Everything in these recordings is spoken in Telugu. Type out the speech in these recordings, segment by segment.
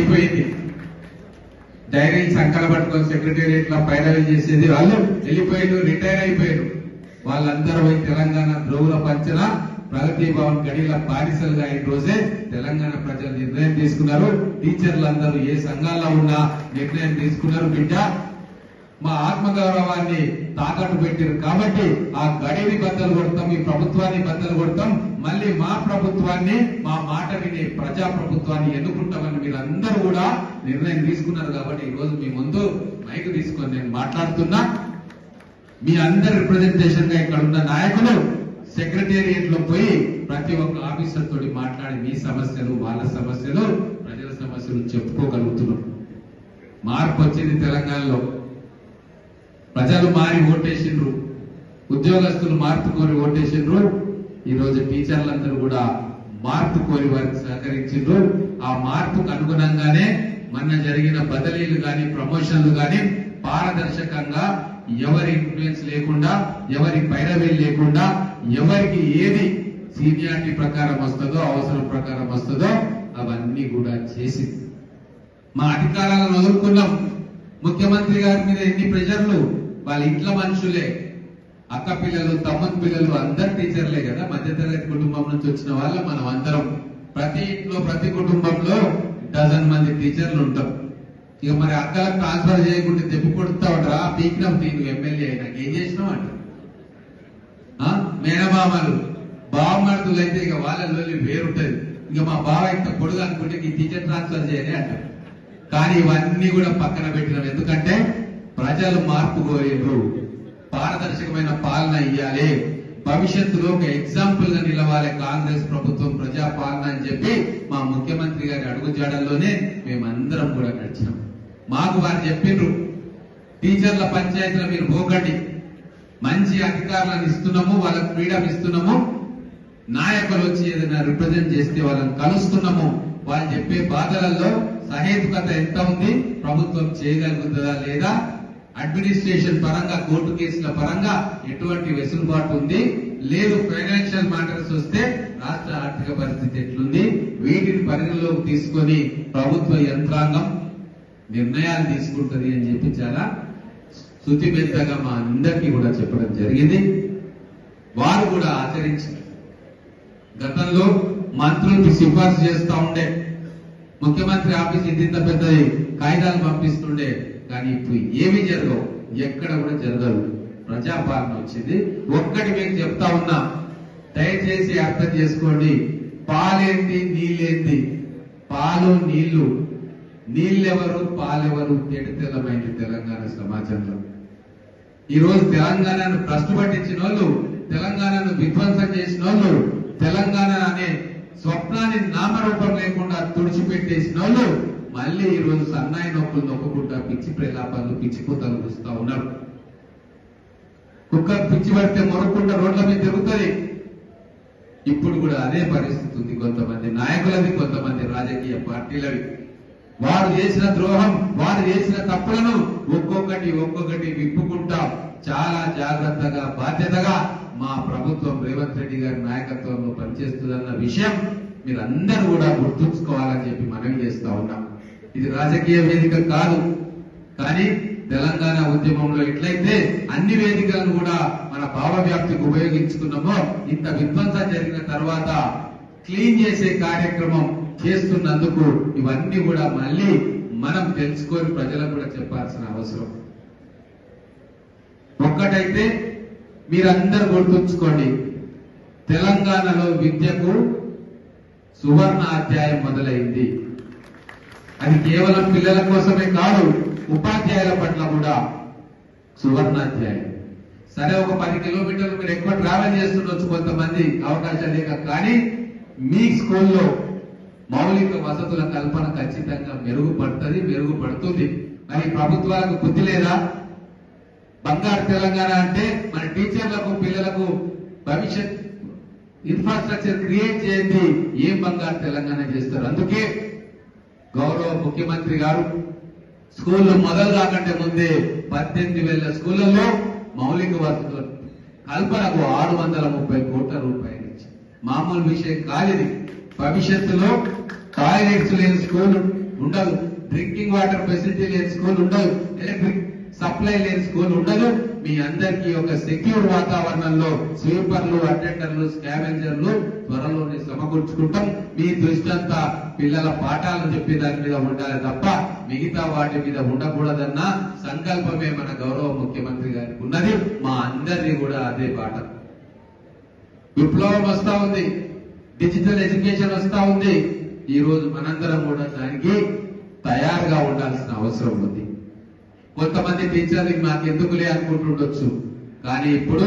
అయిపోయింది. డైరీ సంకల పట్టుకొని సెక్రటేరియట్లో పైరవీ చేసేది వాళ్ళు. వెళ్ళిపోయారు రిటైర్ అయిపోయారు. వాళ్ళందరూ పోయి తెలంగాణ ద్రోవుల పంచన ప్రగతి భవన్ గడిల బానిసలుగా అయిన రోజే తెలంగాణ ప్రజలు నిర్ణయం తీసుకున్నారు. టీచర్లు అందరూ ఏ సంఘాల్లో ఉన్నా నిర్ణయం తీసుకున్నారు బిడ్డ. మా ఆత్మగౌరవాన్ని తాకట్టు పెట్టారు. కాబట్టి ఆ గడిని బద్దలు కొడతాం ఈ ప్రభుత్వాన్ని బద్దలు కొడతాం. మళ్ళీ మా ప్రభుత్వాన్ని మా మాట వినే ప్రజా ప్రభుత్వాన్ని ఎన్నుకుంటామని మీరు అందరూ కూడా నిర్ణయం తీసుకున్నారు కాబట్టి ఈ రోజు మీ ముందు మైక్ తీసుకొని నేను మాట్లాడుతున్నా. మీ అందరి రిప్రజెంటేషన్గా ఇక్కడ ఉన్న నాయకులు సెక్రటేరియట్లో పోయి ప్రతి ఒక్క ఆఫీసర్ తోటి మాట్లాడి మీ సమస్యలు వాళ్ళ సమస్యలు ప్రజల సమస్యలు చెప్పుకోగలుగుతున్నాం. మార్పు వచ్చింది తెలంగాణలో. ప్రజలు మారి ఓటేసిండ్రు ఉద్యోగస్తులు మార్పు కోరి ఓటేసిండ్రు ఈరోజు టీచర్లందరూ కూడా మార్పు కోరి వారికి సహకరించిండ్రు. ఆ మార్పుకు అనుగుణంగానే మొన్న జరిగిన బదిలీలు కానీ ప్రమోషన్లు కానీ పారదర్శకంగా ఎవరి ఇన్ఫ్లుయెన్స్ లేకుండా ఎవరి పైరవీ లేకుండా ఎవరికి ఏది సీనియారిటీ ప్రకారం వస్తుందో అవసరం ప్రకారం వస్తుందో అవన్నీ కూడా చేసింది మా అధికారాలను వదులుకున్నాం. ముఖ్యమంత్రి గారి మీద ఎన్ని ప్రెషర్లు వాళ్ళ ఇంట్లో మనుషులే. అక్క పిల్లలు తమ్ముని పిల్లలు అందరు టీచర్లే కదా. మధ్యతరగతి కుటుంబం నుంచి వచ్చిన వాళ్ళ మనం అందరం. ప్రతి ఇంట్లో ప్రతి కుటుంబంలో డజన్ మంది టీచర్లు ఉంటాం. ఇక మరి అక్కలకు ట్రాన్స్ఫర్ చేయకుండా దెబ్బ కొడుతా ఉంటారా పీకినాం నీకు ఎమ్మెల్యే అయినా. ఏం చేసినావు అంట ఆ? మేనమామలు. బావమరుదులు అయితే ఇక వాళ్ళ వేరుంటది. ఇక మా బావ ఇంత పొడుగు అనుకుంటే ఈ టీచర్ ట్రాన్స్ఫర్ చేయాలి అంటారు కానీ ఇవన్నీ కూడా పక్కన పెట్టినాం. ఎందుకంటే ప్రజలు మార్పు కోరేరు పారదర్శకమైన పాలన ఇవ్వాలి భవిష్యత్తులో ఒక ఎగ్జాంపుల్గా నిలవాలి కాంగ్రెస్ ప్రభుత్వం ప్రజా పాలన అని చెప్పి మా ముఖ్యమంత్రి గారి అడుగుజాడల్లోనే మేమందరం కూడా నడిచినాం. మాకు వారు చెప్పిండ్రు టీచర్ల పంచాయతీలో మీరు పోకండి. మంచి అధికారులను ఇస్తున్నాము వాళ్ళకు ఫ్రీడమ్ ఇస్తున్నాము. నాయకులు వచ్చి ఏదైనా రిప్రజెంట్ చేస్తే వాళ్ళని కలుస్తున్నాము. వాళ్ళు చెప్పే బాధలలో సహేతుకత ఎంత ఉంది? ప్రభుత్వం చేయగలుగుతుందా లేదా? అడ్మినిస్ట్రేషన్ పరంగా కోర్టు కేసుల పరంగా ఎటువంటి వెసులుబాటు ఉంది? లేదు ఫైనాన్షియల్ మ్యాటర్స్ వస్తే రాష్ట్ర ఆర్థిక పరిస్థితి ఎట్లుంది? వీటిని పరిగణలోకి తీసుకొని ప్రభుత్వ యంత్రాంగం నిర్ణయాలు తీసుకుంటది అని చెప్పి చాలా శుతిమెత్తగా మా అందరికీ కూడా చెప్పడం జరిగింది. వారు కూడా ఆచరించారు. గతంలో మంత్రులకి సిఫార్సు చేస్తా ఉండే ముఖ్యమంత్రి ఆఫీస్ ఇంత పెద్దది కాగితాలు పంపిస్తుండే కానీ ఇప్పుడు ఏమీ జరగవు. ఎక్కడ కూడా జరగదు. ప్రజాపాలన వచ్చింది. ఒక్కటి మీకు చెప్తా ఉన్నా. దయచేసి అర్థం చేసుకోండి. పాలేంది నీళ్ళేంది? పాలు నీళ్ళు. నీళ్ళెవరు? పాలెవరు? తెల్లమైంది తెలంగాణ సమాజంలో. ఈరోజు తెలంగాణను ప్రశ్న పట్టించిన వాళ్ళు తెలంగాణను విధ్వంసం చేసిన వాళ్ళు తెలంగాణ అనే స్వప్నాన్ని నామరూపం లేకుండా తుడిచిపెట్టేసిన వాళ్ళు మళ్ళీ ఈ రోజు సన్నాయి నొప్పులు నొక్కుకుంటా పిచ్చి ప్రలాపాలు పిచ్చి కూతలు చూస్తా ఉన్నారు. కుక్క పిచ్చి పడితే మొరకుండా రోడ్ల మీద తిరుగుతుంది. ఇప్పుడు కూడా అదే పరిస్థితి ఉంది కొంతమంది నాయకులది కొంతమంది రాజకీయ పార్టీలవి వారు చేసిన ద్రోహం వారు చేసిన తప్పులను ఒక్కొక్కటి ఒక్కొక్కటి విప్పుకుంటా. చాలా జాగ్రత్తగా బాధ్యతగా మా ప్రభుత్వం రేవంత్ రెడ్డి గారి నాయకత్వంలో పనిచేస్తుందన్న విషయం మీరందరూ కూడా గుర్తుంచుకోవాలని చెప్పి మనవి చేస్తా ఉన్నాం. ఇది రాజకీయ వేదిక కాదు. కానీ తెలంగాణ ఉద్యమంలో ఎట్లయితే అన్ని వేదికలను కూడా మన భావ వ్యాప్తికి ఉపయోగించుకున్నామో ఇంత విధ్వంసం జరిగిన తర్వాత క్లీన్ చేసే కార్యక్రమం చేస్తున్నందుకు ఇవన్నీ కూడా మళ్ళీ మనం తెలుసుకొని ప్రజలకు కూడా చెప్పాల్సిన అవసరం. ఒక్కటైతే మీరందరూ గుర్తుంచుకోండి తెలంగాణలో విద్యకు సువర్ణ అధ్యాయం మొదలైంది. అది కేవలం పిల్లల కోసమే కాదు ఉపాధ్యాయుల పట్ల కూడా. సువర్ణాధ్యాయం. సరే ఒక పది కిలోమీటర్లు మీరు ఎక్కువ ట్రావెల్ చేస్తుండొచ్చు కొంతమంది అవకాశం లేక కానీ మీ స్కూల్లో మౌలిక వసతుల కల్పన ఖచ్చితంగా మెరుగుపడుతుంది మెరుగుపడుతుంది. మరి ప్రభుత్వాలకు బుద్ధి లేదా? బంగారు తెలంగాణ అంటే మన టీచర్లకు పిల్లలకు భవిష్యత్ ఇన్ఫ్రాస్ట్రక్చర్ క్రియేట్ చేయండి. ఏం బంగారు తెలంగాణ చేస్తారు? అందుకే గౌరవ ముఖ్యమంత్రి గారు స్కూళ్ళు మొదలు కాకంటే ముందే పద్దెనిమిది వేల స్కూళ్ళలో మౌలిక వసతులు కల్పనకు ఆరు వందల ముప్పై కోట్ల రూపాయలు ఇచ్చారు. మామూలు విషయం కాలేదు భవిష్యత్తులో టాయిలెట్స్ లేని స్కూల్ ఉండదు డ్రింకింగ్ వాటర్ ఫెసిలిటీ లేని స్కూల్ ఉండదు ఎలక్ట్రిక్ సప్లై లేని స్కూల్ ఉండదు. మీ అందరికీ ఒక సెక్యూర్ వాతావరణంలో స్వీపర్లు అటెండర్లు స్కావెంజర్లు త్వరలోనే సమకూర్చుకుంటాం. మీ దృష్టంతా పిల్లల పాఠాలు చెప్పే దాని మీద ఉండాలి తప్ప మిగతా వాటి మీద ఉండకూడదన్న సంకల్పమే మన గౌరవ ముఖ్యమంత్రి గారికి ఉన్నది. మా అందరినీ కూడా అదే పాట. విప్లవం వస్తా ఉంది. డిజిటల్ ఎడ్యుకేషన్ వస్తా ఉంది. ఈ రోజు మనందరం కూడా దానికి తయారుగా ఉండాల్సిన అవసరం ఉంది. కొంతమంది టీచర్లు మాకు ఎందుకులే అనుకుంటుండొచ్చు. కానీ ఇప్పుడు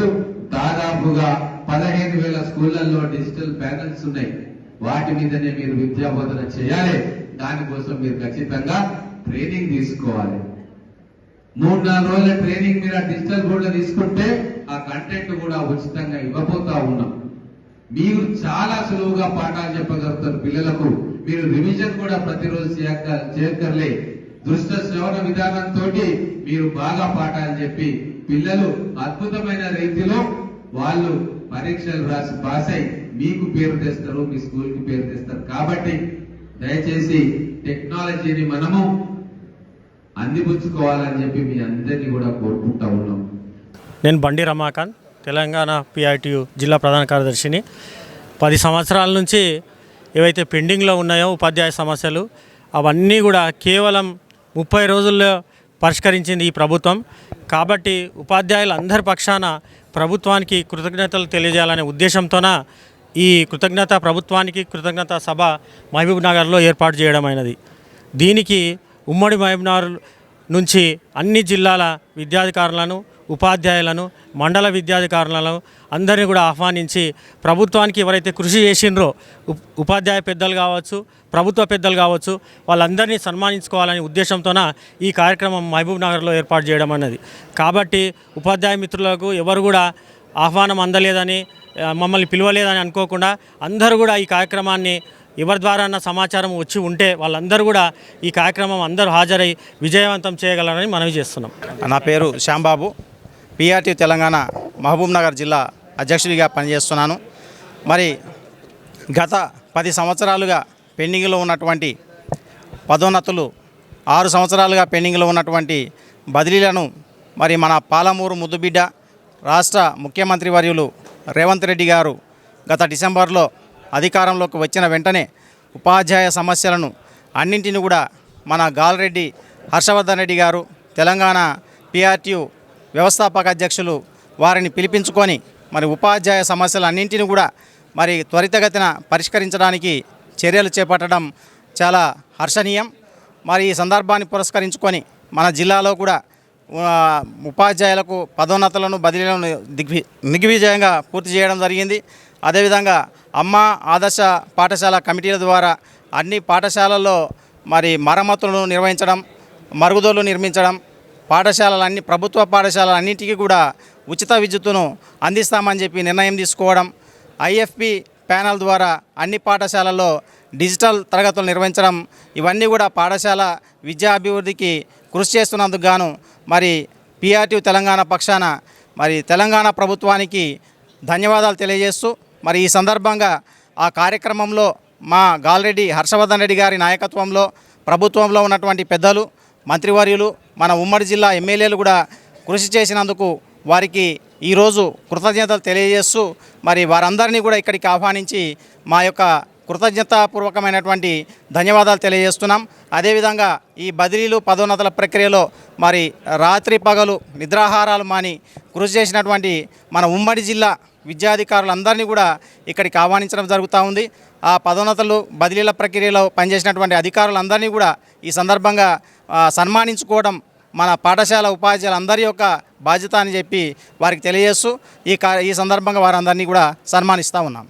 దాదాపుగా పదహైదు వేల స్కూళ్ళలో డిజిటల్ ప్యానల్స్ ఉన్నాయి. వాటి మీదనే మీరు విద్యా బోధన చేయాలి. దానికోసం మీరు ఖచ్చితంగా ట్రైనింగ్ తీసుకోవాలి. మూడు నాలుగు రోజుల ట్రైనింగ్ మీరు ఆ డిజిటల్ బోర్డులో తీసుకుంటే ఆ కంటెంట్ కూడా ఉచితంగా ఇవ్వబోతా ఉన్నాం. మీరు చాలా సులువుగా పాఠాలు చెప్పగలుగుతారు పిల్లలకు. మీరు రివిజన్ కూడా ప్రతిరోజు చేయక- చేయక్కర్లే దృష్ట శ్రవణ విధానంతో మీరు బాగా పాఠాలు చెప్పి పిల్లలు అద్భుతమైన రీతిలో వాళ్ళు పరీక్షలు రాసి పాస్ అయి మీకు పేరు తెస్తారు మీ స్కూల్కి పేరు తెస్తారు. కాబట్టి దయచేసి టెక్నాలజీని మనము అందిపుచ్చుకోవాలని చెప్పి మీ అందరినీ కూడా కోరుకుంటా ఉన్నాం. నేను బండి రమాకాంత్ తెలంగాణ పిఐటియు జిల్లా ప్రధాన కార్యదర్శిని. పది సంవత్సరాల నుంచి ఏవైతే పెండింగ్లో ఉన్నాయో ఉపాధ్యాయ సమస్యలు అవన్నీ కూడా కేవలం ముప్పై రోజుల్లో పరిష్కరించింది ఈ ప్రభుత్వం. కాబట్టి ఉపాధ్యాయుల అందరి పక్షాన ప్రభుత్వానికి కృతజ్ఞతలు తెలియజేయాలనే ఉద్దేశంతోన ఈ కృతజ్ఞత ప్రభుత్వానికి కృతజ్ఞత సభ మహబూబ్ నగర్లో ఏర్పాటు చేయడమైనది దీనికి ఉమ్మడి మహబూబ్నగర్ నుంచి అన్ని జిల్లాల విద్యాధికారులను ఉపాధ్యాయులను మండల విద్యాధికారులను అందరినీ కూడా ఆహ్వానించి ప్రభుత్వానికి ఎవరైతే కృషి చేసిండ్రో ఉపాధ్యాయ పెద్దలు కావచ్చు ప్రభుత్వ పెద్దలు కావచ్చు వాళ్ళందరినీ సన్మానించుకోవాలనే ఉద్దేశంతోన ఈ కార్యక్రమం మహబూబ్ నగర్లో ఏర్పాటు చేయడం అన్నది. కాబట్టి ఉపాధ్యాయ మిత్రులకు ఎవరు కూడా ఆహ్వానం అందలేదని మమ్మల్ని పిలవలేదని అనుకోకుండా అందరూ కూడా ఈ కార్యక్రమాన్ని ఎవరి ద్వారా సమాచారం వచ్చి ఉంటే వాళ్ళందరూ కూడా ఈ కార్యక్రమం అందరూ హాజరై విజయవంతం చేయగలరని మనవి చేస్తున్నాం. నా పేరు శ్యాంబాబు. పిఆర్టీ తెలంగాణ మహబూబ్నగర్ జిల్లా అధ్యక్షుడిగా పనిచేస్తున్నాను. మరి గత పది సంవత్సరాలుగా పెండింగ్లో ఉన్నటువంటి పదోన్నతులు ఆరు సంవత్సరాలుగా పెండింగ్లో ఉన్నటువంటి బదిలీలను మరి మన పాలమూరు ముద్దుబిడ్డ రాష్ట్ర ముఖ్యమంత్రి వర్యులు రేవంత్ రెడ్డి గారు గత డిసెంబర్లో అధికారంలోకి వచ్చిన వెంటనే ఉపాధ్యాయ సమస్యలను అన్నింటిని కూడా మన గాలరెడ్డి హర్షవర్ధన్ రెడ్డి గారు తెలంగాణ పిఆర్టీయు వ్యవస్థాపక అధ్యక్షులు వారిని పిలిపించుకొని మరి ఉపాధ్యాయ సమస్యలు అన్నింటిని కూడా మరి త్వరితగతిన పరిష్కరించడానికి చర్యలు చేపట్టడం చాలా హర్షణీయం. మరి ఈ సందర్భాన్ని పురస్కరించుకొని మన జిల్లాలో కూడా ఉపాధ్యాయులకు పదోన్నతులను బదిలీలను దిగ్వి దిగ్విజయంగా పూర్తి చేయడం జరిగింది. అదేవిధంగా అమ్మ ఆదర్శ పాఠశాల కమిటీల ద్వారా అన్ని పాఠశాలల్లో మరి మరమ్మతులను నిర్వహించడం మరుగుదొడ్లు నిర్మించడం పాఠశాలలన్నీ ప్రభుత్వ పాఠశాలలన్నింటికీ కూడా ఉచిత విద్యుత్తును అందిస్తామని చెప్పి నిర్ణయం తీసుకోవడం ఐఎఫ్పి ప్యానల్ ద్వారా అన్ని పాఠశాలల్లో డిజిటల్ తరగతులు నిర్వహించడం ఇవన్నీ కూడా పాఠశాల విద్యా అభివృద్ధికి కృషి చేస్తున్నందుకు గాను మరి పిఆర్టీ తెలంగాణ పక్షాన మరి తెలంగాణ ప్రభుత్వానికి ధన్యవాదాలు తెలియజేస్తూ మరి ఈ సందర్భంగా ఆ కార్యక్రమంలో మా గాల్రెడ్డి హర్షవర్ధన్ రెడ్డి గారి నాయకత్వంలో ప్రభుత్వంలో ఉన్నటువంటి పెద్దలు మంత్రివర్యులు మన ఉమ్మడి జిల్లా ఎమ్మెల్యేలు కూడా కృషి చేసినందుకు వారికి ఈరోజు కృతజ్ఞతలు తెలియజేస్తూ మరి వారందరినీ కూడా ఇక్కడికి ఆహ్వానించి మా యొక్క కృతజ్ఞతాపూర్వకమైనటువంటి ధన్యవాదాలు తెలియజేస్తున్నాం. అదేవిధంగా ఈ బదిలీలు పదోన్నతుల ప్రక్రియలో మరి రాత్రి పగలు నిద్రాహారాలు మాని కృషి చేసినటువంటి మన ఉమ్మడి జిల్లా విద్యాధికారులందరినీ కూడా ఇక్కడికి ఆహ్వానించడం జరుగుతూ ఉంది. ఆ పదోన్నతులు బదిలీల ప్రక్రియలో పనిచేసినటువంటి అధికారులందరినీ కూడా ఈ సందర్భంగా సన్మానించుకోవడం మన పాఠశాల ఉపాధ్యాయులు అందరి యొక్క బాధ్యత అని చెప్పి వారికి తెలియజేస్తూ ఈ ఈ సందర్భంగా వారందరినీ కూడా సన్మానిస్తూ ఉన్నాం.